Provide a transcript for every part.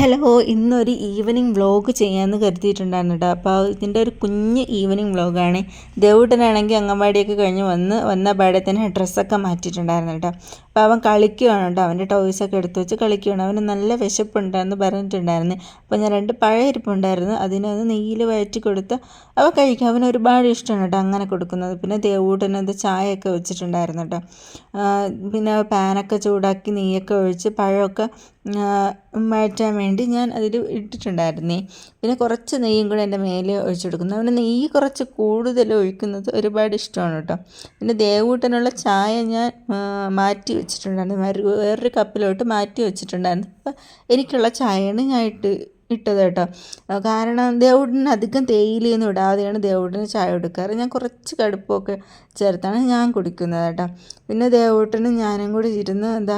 Hello ഇന്നൊരു evening vlog ചെയ്യാമെന്ന് കരുതിയിട്ടുണ്ടായിരുന്നു കേട്ടോ അപ്പോൾ ഇതിന്റെ ഒരു കുഞ്ഞ് ഈവനിങ് വ്ലോഗാണ് ദേവൂട്ടനാണെങ്കിൽ അംഗൻവാടിയൊക്കെ കഴിഞ്ഞ് വന്ന് വന്ന പാടെ തന്നെ ഡ്രസ്സൊക്കെ മാറ്റിയിട്ടുണ്ടായിരുന്നു കേട്ടോ അപ്പോൾ അവൻ കളിക്കുകയാണ് കേട്ടോ അവന്റെ ടോയ്സൊക്കെ എടുത്ത് വെച്ച് കളിക്കുകയാണ് അവന് നല്ല വിശപ്പുണ്ടെന്ന് പറഞ്ഞിട്ടുണ്ടായിരുന്നു. അപ്പോൾ ഞാൻ രണ്ട് പഴയ ഇരിപ്പുണ്ടായിരുന്നു. അതിനൊന്ന് നെയ്യിൽ വയറ്റി കൊടുത്ത് അവ കഴിക്കും. അവന് ഒരുപാട് ഇഷ്ടമാണ് കേട്ടോ അങ്ങനെ കൊടുക്കുന്നത്. പിന്നെ ദേവൂട്ടനത് ചായയൊക്കെ വെച്ചിട്ടുണ്ടായിരുന്നു കേട്ടോ പിന്നെ പാനൊക്കെ ചൂടാക്കി നെയ്യൊക്കെ ഒഴിച്ച് പഴമൊക്കെ മാറ്റാൻ വേണ്ടി ഞാൻ അതിൽ ഇട്ടിട്ടുണ്ടായിരുന്നേ. പിന്നെ കുറച്ച് നെയ്യും കൂടെ എന്റെ മേലെ ഒഴിച്ചു കൊടുക്കുന്നു. അവന് നെയ്യ് കുറച്ച് കൂടുതൽ ഒഴിക്കുന്നത് ഒരുപാട് ഇഷ്ടമാണ് കേട്ടോ. പിന്നെ ദേവൂട്ടനുള്ള ചായ ഞാൻ മാറ്റി വെച്ചിട്ടുണ്ടായിരുന്നു. വേറൊരു കപ്പിലോട്ട് മാറ്റി വെച്ചിട്ടുണ്ടായിരുന്നു. അപ്പം എനിക്കുള്ള ചായയാണ് ഞാൻ ഇട്ട് ഇട്ടത് കേട്ടോ. കാരണം ദേവുടിന് അധികം തേയിലയൊന്നും ഇടാതെയാണ് ദേവുടിന് ചായ കൊടുക്കാറ്. ഞാൻ കുറച്ച് കടുപ്പമൊക്കെ ചേർത്താണ് ഞാൻ കുടിക്കുന്നത് കേട്ടോ. പിന്നെ ദേവൂട്ടനും ഞാനും കൂടി ഇരുന്ന് എന്താ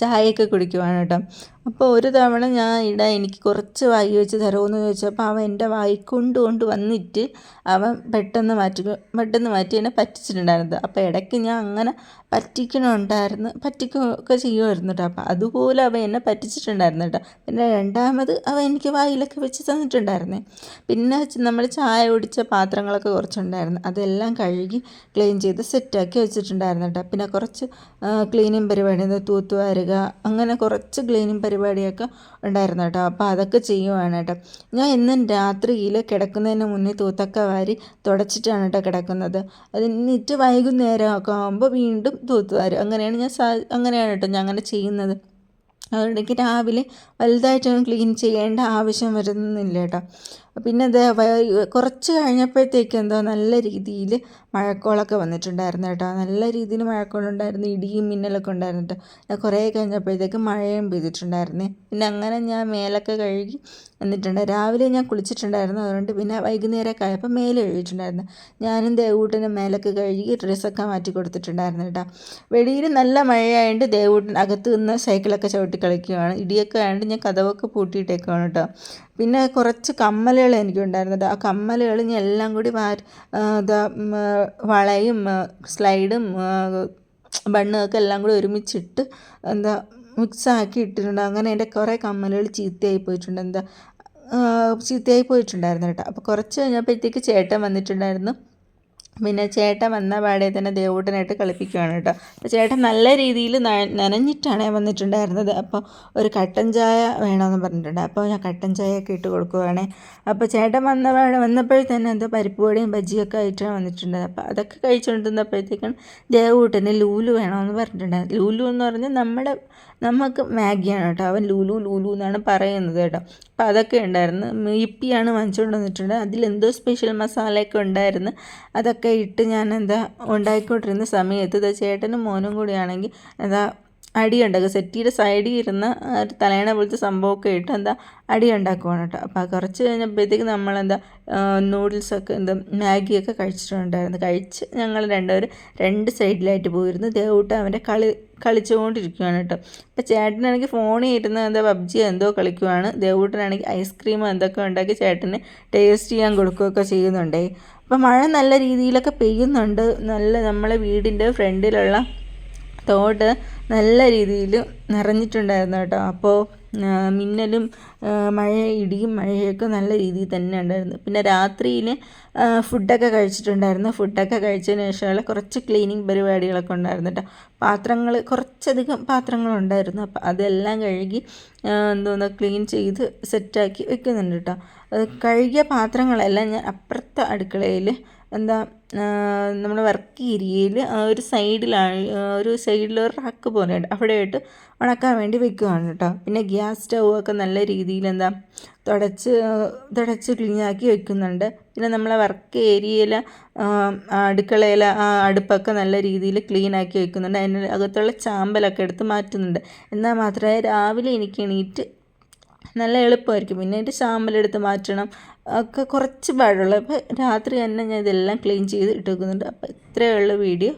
ചായയൊക്കെ കുടിക്കുവാണ് കേട്ടോ. അപ്പോൾ ഒരു തവണ ഞാൻ ഇട എനിക്ക് കുറച്ച് വായി വെച്ച് തരുമെന്ന് ചോദിച്ചപ്പോൾ അവൻ എന്റെ വായി കൊണ്ട് കൊണ്ട് വന്നിട്ട് അവൻ പെട്ടെന്ന് മാറ്റി പെട്ടെന്ന് മാറ്റി എന്നെ പറ്റിച്ചിട്ടുണ്ടായിരുന്നത് അപ്പോൾ ഇടയ്ക്ക് ഞാൻ അങ്ങനെ പറ്റിക്കണുണ്ടായിരുന്നു പറ്റിക്കുകയൊക്കെ ചെയ്യുമായിരുന്നു കേട്ടോ അപ്പോൾ അതുപോലെ അവൻ എന്നെ പറ്റിച്ചിട്ടുണ്ടായിരുന്നു കേട്ടോ പിന്നെ രണ്ടാമത് അവൻ എനിക്ക് വായിലൊക്കെ വെച്ച് തന്നിട്ടുണ്ടായിരുന്നേ. പിന്നെ നമ്മൾ ചായ കുടിച്ച പാത്രങ്ങളൊക്കെ കുറച്ചുണ്ടായിരുന്നു. അതെല്ലാം കഴുകി ക്ലീൻ ചെയ്ത് സെറ്റാക്കി വെച്ചിട്ടുണ്ടായിരുന്നു കേട്ടോ പിന്നെ കുറച്ച് ക്ലീനിങ് പരിപാടി തൂത്തുവാരുക അങ്ങനെ കുറച്ച് ക്ലീനിങ് പരിപാടിയൊക്കെ ഉണ്ടായിരുന്നു കേട്ടോ. അപ്പോൾ അതൊക്കെ ചെയ്യുവാണ് കേട്ടോ. ഞാൻ എന്നും രാത്രിയിൽ കിടക്കുന്നതിന് മുന്നേ തൂത്തൊക്കെ വാരി തുടച്ചിട്ടാണ് കേട്ടോ കിടക്കുന്നത്. എന്നിട്ട് വൈകുന്നേരമൊക്കെ ആകുമ്പോൾ വീണ്ടും തൂത്ത് വാരും അങ്ങനെയാണ് ഞാൻ അങ്ങനെയാണ് കേട്ടോ ഞാൻ അങ്ങനെ ചെയ്യുന്നത്. അതുകൊണ്ട് എനിക്ക് രാവിലെ വലുതായിട്ടൊന്നും ക്ലീൻ ചെയ്യേണ്ട ആവശ്യം വരുന്നില്ല കേട്ടോ. പിന്നെ അത് കുറച്ച് കഴിഞ്ഞപ്പോഴത്തേക്ക് എന്തോ നല്ല രീതിയിൽ മഴക്കോളൊക്കെ വന്നിട്ടുണ്ടായിരുന്നു കേട്ടോ. നല്ല രീതിയിൽ മഴക്കോളുണ്ടായിരുന്നു ഇടിയും മിന്നലൊക്കെ ഉണ്ടായിരുന്നു കേട്ടോ കുറേ കഴിഞ്ഞപ്പോഴത്തേക്ക് മഴയും പെയ്തിട്ടുണ്ടായിരുന്നു. പിന്നെ അങ്ങനെ ഞാൻ മേലൊക്കെ കഴുകി എന്നിട്ടുണ്ട് രാവിലെ ഞാൻ കുളിച്ചിട്ടുണ്ടായിരുന്നു. അതുകൊണ്ട് പിന്നെ വൈകുന്നേരമൊക്കെ ആയപ്പോൾ മേലെ കഴുകിയിട്ടുണ്ടായിരുന്നു. ഞാനും ദേവൂട്ടനും മേലൊക്കെ കഴുകി ഡ്രസ്സൊക്കെ മാറ്റി കൊടുത്തിട്ടുണ്ടായിരുന്നു കേട്ടോ. വെളിയിൽ നല്ല മഴയായതുകൊണ്ട് ദേവൂട്ടൻ അകത്ത് നിന്ന് സൈക്കിളൊക്കെ ചവിട്ടി കളിക്കുകയാണ് ഇടിയൊക്കെ ആയതുകൊണ്ട് ഞാൻ കഥവൊക്കെ പൂട്ടിയിട്ടേക്കുവാണ് കേട്ടോ. പിന്നെ കുറച്ച് കമ്മലുകൾ എനിക്കുണ്ടായിരുന്നത്. ആ കമ്മലുകൾ ഞാൻ എല്ലാം കൂടി ഇതാ വളയും സ്ലൈഡും ബണ്ണൊക്കെ എല്ലാം കൂടി ഒരുമിച്ചിട്ട് എന്താ മിക്സ് ആക്കി ഇട്ടിട്ടുണ്ട്. അങ്ങനെ എന്റെ കുറേ കമ്മലുകൾ ചീത്തയായി പോയിട്ടുണ്ട്. എന്താ ചീത്തയായി പോയിട്ടുണ്ടായിരുന്നു കേട്ടോ. അപ്പോൾ കുറച്ച് കഴിഞ്ഞപ്പോഴത്തേക്ക് ചേട്ടൻ വന്നിട്ടുണ്ടായിരുന്നു. പിന്നെ ചേട്ടൻ വന്ന പാടെ തന്നെ ദേവൂട്ടനായിട്ട് കളിപ്പിക്കുകയാണ് കേട്ടോ. അപ്പോൾ ചേട്ടൻ നല്ല രീതിയിൽ നനഞ്ഞിട്ടാണ് വന്നിട്ടുണ്ടായിരുന്നത്. അപ്പോൾ ഒരു കട്ടൻ ചായ വേണമെന്ന് പറഞ്ഞിട്ടുണ്ട്. അപ്പോൾ ഞാൻ കട്ടൻ ചായയൊക്കെ ഇട്ട് കൊടുക്കുവാണേ. അപ്പോൾ ചേട്ടൻ വന്ന പാടെ വന്നപ്പോഴേ തന്നെ എന്തോ പരിപ്പ് വടയും ബജ്ജിയൊക്കെ ആയിട്ടാണ് വന്നിട്ടുണ്ടത് അപ്പോൾ അതൊക്കെ കഴിച്ചുകൊണ്ടിരുന്നപ്പോഴത്തേക്കാണ് ദേവൂട്ടന് ലൂലു വേണമെന്ന് പറഞ്ഞിട്ടുണ്ടായിരുന്നു. ലൂലു എന്ന് പറഞ്ഞാൽ നമ്മുടെ നമുക്ക് മാഗിയാണ് കേട്ടോ. അവൻ ലൂലു ലൂലു എന്നാണ് പറയുന്നത് കേട്ടോ. അപ്പോൾ അതൊക്കെ ഉണ്ടായിരുന്നു. ഇപ്പിയാണ് വാങ്ങിച്ചുകൊണ്ട് വന്നിട്ടുണ്ട് അതിലെന്തോ സ്പെഷ്യൽ മസാലയൊക്കെ ഉണ്ടായിരുന്നു. അതൊക്കെ ഇട്ട് ഞാൻ എന്താ ഉണ്ടായിക്കൊണ്ടിരുന്ന സമയത്ത് ഇതാ ചേട്ടനും മോനും കൂടിയാണെങ്കിൽ എന്താ അടിയുണ്ടാക്കുക സെറ്റിയുടെ സൈഡിൽ ഇരുന്ന് ഒരു തലേണ പോലത്തെ സംഭവമൊക്കെ ഇട്ട് എന്താ അടി ഉണ്ടാക്കുവാണ് കേട്ടോ. അപ്പോൾ കുറച്ച് കഴിഞ്ഞപ്പോഴത്തേക്ക് നമ്മളെന്താ നൂഡിൽസൊക്കെ എന്താ മാഗിയൊക്കെ കഴിച്ചിട്ടുണ്ടായിരുന്നു. കഴിച്ച് ഞങ്ങൾ രണ്ടുപേരും രണ്ട് സൈഡിലായിട്ട് പോയിരുന്നു. ദേവൂട്ട് അവന്റെ കളി കളിച്ചുകൊണ്ടിരിക്കുകയാണ് കേട്ടോ. അപ്പോൾ ചേട്ടനാണെങ്കിൽ ഫോണിൽ ഇരുന്ന് എന്താ പബ്ജി എന്തോ കളിക്കുവാണ്. ദേവൂട്ടനാണെങ്കിൽ ഐസ്ക്രീം എന്തൊക്കെ ഉണ്ടാക്കി ചേട്ടന് ടേസ്റ്റ് ചെയ്യാൻ കൊടുക്കുകയൊക്കെ ചെയ്യുന്നുണ്ടേ. അപ്പോൾ മഴ നല്ല രീതിയിലൊക്കെ പെയ്യുന്നുണ്ട്. നല്ല നമ്മളെ വീടിന്റെ ഫ്രണ്ടിലുള്ള തോട് നല്ല രീതിയിൽ നിറഞ്ഞിട്ടുണ്ടായിരുന്നു കേട്ടോ. അപ്പോൾ മിന്നലും മഴ ഇടിയും മഴയൊക്കെ നല്ല രീതിയിൽ തന്നെ ഉണ്ടായിരുന്നു. പിന്നെ രാത്രിയിൽ ഫുഡൊക്കെ കഴിച്ചിട്ടുണ്ടായിരുന്നു. ഫുഡൊക്കെ കഴിച്ചതിന് ശേഷമുള്ള കുറച്ച് ക്ലീനിങ് പരിപാടികളൊക്കെ ഉണ്ടായിരുന്നു കേട്ടോ പാത്രങ്ങൾ കുറച്ചധികം പാത്രങ്ങളുണ്ടായിരുന്നു. അപ്പോൾ അതെല്ലാം കഴുകി എന്തോന്ന് ക്ലീൻ ചെയ്ത് സെറ്റാക്കി വെക്കുന്നുണ്ട് കേട്ടോ കഴുകിയ പാത്രങ്ങളെല്ലാം ഞാൻ അപ്പുറത്തെ അടുക്കളയിൽ എന്താ നമ്മുടെ വർക്ക് ഏരിയയിൽ ഒരു സൈഡിലാണ് ഒരു സൈഡിൽ ഒരു റാക്ക് പോലെയുണ്ട്. അവിടെയായിട്ട് ഉണക്കാൻ വേണ്ടി വെക്കുകയാണ് കേട്ടോ പിന്നെ ഗ്യാസ് സ്റ്റൗ ഒക്കെ നല്ല രീതിയിൽ എന്താ തുടച്ച് തുടച്ച് ക്ലീനാക്കി വെക്കുന്നുണ്ട്. പിന്നെ നമ്മളെ വർക്ക് ഏരിയയിൽ അടുക്കളയിൽ അടുപ്പൊക്കെ നല്ല രീതിയിൽ ക്ലീനാക്കി വെക്കുന്നുണ്ട്. അതിന് അകത്തുള്ള ചാമ്പലൊക്കെ എടുത്ത് മാറ്റുന്നുണ്ട്. എന്നാൽ മാത്രമേ രാവിലെ എനിക്ക് എണീറ്റ് നല്ല എളുപ്പമായിരിക്കും. പിന്നെ അതിന്റെ ചാമ്പലെടുത്ത് മാറ്റണം. ഒക്കെ കുറച്ച് പാടുള്ളൂ അപ്പോൾ രാത്രി തന്നെ ഞാൻ ഇതെല്ലാം ക്ലീൻ ചെയ്ത് ഇട്ട് വെക്കുന്നുണ്ട് അപ്പോൾ ഇത്രയുള്ള വീഡിയോ.